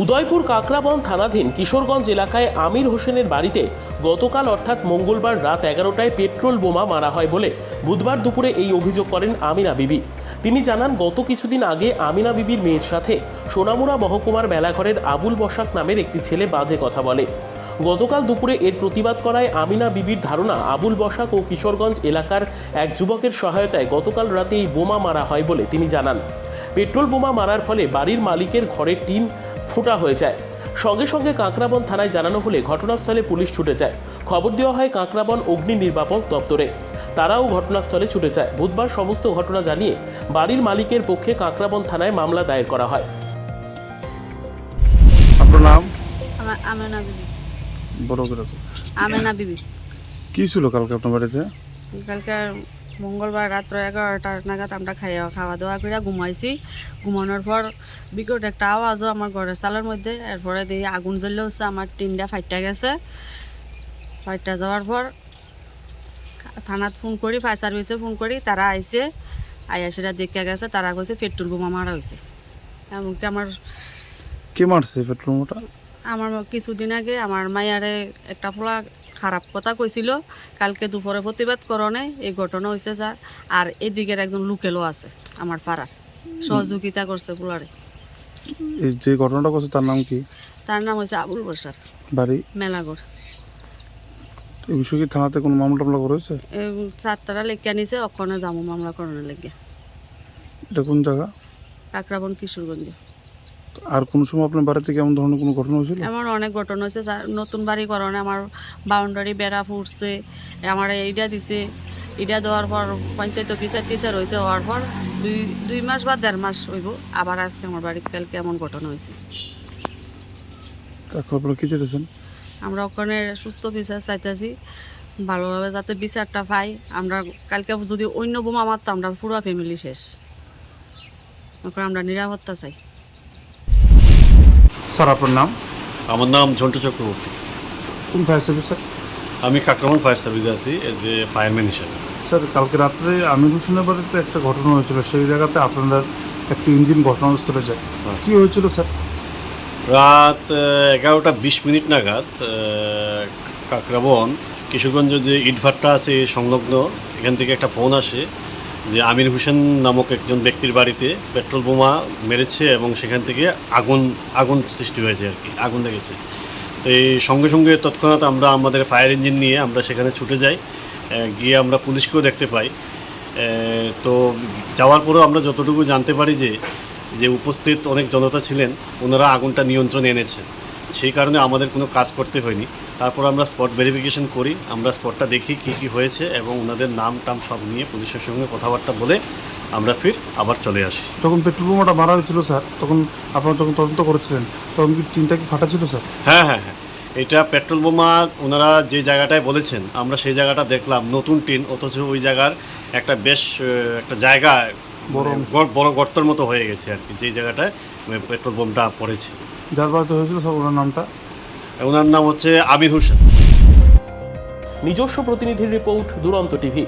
উদয়পুর কাকরাবন থানাধীন কিশোরগঞ্জ এলাকায় আমির হোসেনের বাড়িতে গতকাল অর্থাৎ মঙ্গলবার রাত এগারোটায় পেট্রোল বোমা মারা হয় বলে বুধবার দুপুরে এই অভিযোগ করেন আমিনা বিবি। তিনি জানান, গত কিছুদিন আগে আমিনা বিবির মেয়ের সাথে সোনামুড়া মহকুমার মেলাঘরের আবুল বসাক নামের একটি ছেলে বাজে কথা বলে। গতকাল দুপুরে এর প্রতিবাদ করায় আমিনা বিবির ধারণা আবুল বসাক ও কিশোরগঞ্জ এলাকার এক যুবকের সহায়তায় গতকাল রাতে এই বোমা মারা হয় বলে তিনি জানান। পেট্রোল বোমা মারার ফলে বাড়ির মালিকের ঘরের টিন ফোটা হয়ে যায়। সঙ্গে সঙ্গে কাঁকড়াবন থানায় জানানো হলে ঘটনাস্থলে পুলিশ ছুটে যায়। খবর দেওয়া হয় কাঁকড়াবন অগ্নি নির্বাপক দপ্তরে। তারাও ঘটনাস্থলে ছুটে যায়। বুধবার সমস্ত ঘটনা জানিয়ে বাড়ির মালিকের পক্ষে কাঁকড়াবন থানায় মামলা দায়ের করা হয়। আপনার নাম? আমেনা বিবি। বড় করে আমেনা বিবি। কি ছিল কালকে আপনার বাড়িতে? কালকে মঙ্গলবার রাত্র এগারোটা নাগাদ আমরা খাইয়া খাওয়া দাওয়া করে ঘুমাইছি। ঘুমানোর পর বিকট একটা আওয়াজও আমার ঘরের চালের মধ্যে। এরপরে দিয়ে আগুন জ্বললে হচ্ছে আমার টিনটা ফাইটটা গেছে। ফাইটটা যাওয়ার পর থানাত ফোন করি ফায়ার সার্ভিসে ফোন করি তারা আইসে আইয়া সেটা দেখে গেছে তারা কইছে পেট্রোল বোমা মারা হয়েছে এমনকি আমার কে মারছে পেট্রোল মোটা আমার কিছুদিন আগে আমার মায়ারে একটা পোলা খারাপ কথা কইছিল কালকে দুপুরে প্রতিবাদ করণে এই ঘটনা হয়েছে স্যার আর এদিকের একজন লোকেলও আছে আমার পাড়ার সহযোগিতা করছে পোলারে এই যে ঘটনাটা করছে তার নাম কি? তার নাম হয়েছে আবুল বসার বাড়ি মেলাগড়। এই বিষয়ে কি থানাতে কোনো মামলা টামলা করেছে চারটারা লেখিয়া নিছে অক্ষণে জামু মামলা করানোর লেগে এটা কোন জায়গা কাকরাবন কিশোরগঞ্জে আর কোন সময় আপনার বাড়িতে কেমন ধরনের কোনো ঘটনা হয়েছিল? আমার অনেক ঘটনা হয়েছে স্যার। নতুন বাড়ি করণে আমার বাউন্ডারি বেড়া ফুটছে আমার এইটা দিছে। এটা দেওয়ার পর পঞ্চায়েত অফিসার টিচার হয়েছে হওয়ার পর দুই দুই মাস বা দেড় মাস হইব। আবার আজকে আমার বাড়িতে কালকে এমন ঘটনা হয়েছে। আপনারা কি চেতেছেন আমরা ওখানে সুস্থ বিচার চাইতেছি ভালোভাবে যাতে বিচারটা পাই। আমরা কালকে যদি অন্য বোমা মারতো আমরা পুরো ফ্যামিলি শেষ। ওখানে আমরা নিরাপত্তা চাই। স্যার আপনার নাম? আমার নাম ঝন্টু চক্রবর্তী। কোন ফায়ার সার্ভিস স্যার? আমি কাকরামন ফায়ার সার্ভিসে আছি এজ এ ফায়ারম্যান হিসাবে। স্যার কালকে রাত্রে আমির হোসেনের বাড়িতে একটা ঘটনা হয়েছিল সেই জায়গাতে আপনারা একটা ইঞ্জিন ঘটনাস্থলে যায়। হ্যাঁ। কি হয়েছিল স্যার? রাত এগারোটা বিশ মিনিট নাগাদ কাকরাবন কিশোরগঞ্জ যে ইটভাট্টা আছে সংলগ্ন এখান থেকে একটা ফোন আসে যে আমির হোসেন নামক একজন ব্যক্তির বাড়িতে পেট্রোল বোমা মেরেছে এবং সেখান থেকে আগুন আগুন সৃষ্টি হয়েছে আর কি, আগুন লেগেছে। তো এই সঙ্গে সঙ্গে তৎক্ষণাৎ আমরা আমাদের ফায়ার ইঞ্জিন নিয়ে আমরা সেখানে ছুটে যাই গিয়ে আমরা পুলিশকেও দেখতে পাই। তো যাওয়ার পরেও আমরা যতটুকু জানতে পারি যে যে উপস্থিত অনেক জনতা ছিলেন, ওনারা আগুনটা নিয়ন্ত্রণে এনেছে। সেই কারণে আমাদের কোনো কাজ করতে হয়নি। তারপর আমরা স্পট ভেরিফিকেশন করি আমরা স্পটটা দেখি কী কী হয়েছে এবং ওনাদের নাম টাম সব নিয়ে পুলিশের সঙ্গে কথাবার্তা বলে আমরা ফির আবার চলে আসি। যখন পেট্রোল বোমাটা মারা হয়েছিল স্যার তখন আপনারা যখন তদন্ত করেছিলেন তখন কি টিনটা কি ফাটা ছিল স্যার? হ্যাঁ হ্যাঁ হ্যাঁ। এটা পেট্রোল বোমা ওনারা যে জায়গাটায় বলেছেন আমরা সেই জায়গাটা দেখলাম নতুন টিন অথচ ওই জায়গার একটা বেশ একটা জায়গা বড় মানে বড় গর্তের মতো হয়ে গেছে আর কি যে জায়গাটায় পেট্রোল বোমটা পড়েছে। যার বাড়িতে হয়েছিল স্যার ওনার নামটা। ওনার নাম হচ্ছে আমির হোসেন। নিজস্ব প্রতিনিধির রিপোর্ট দুরন্ত টিভি।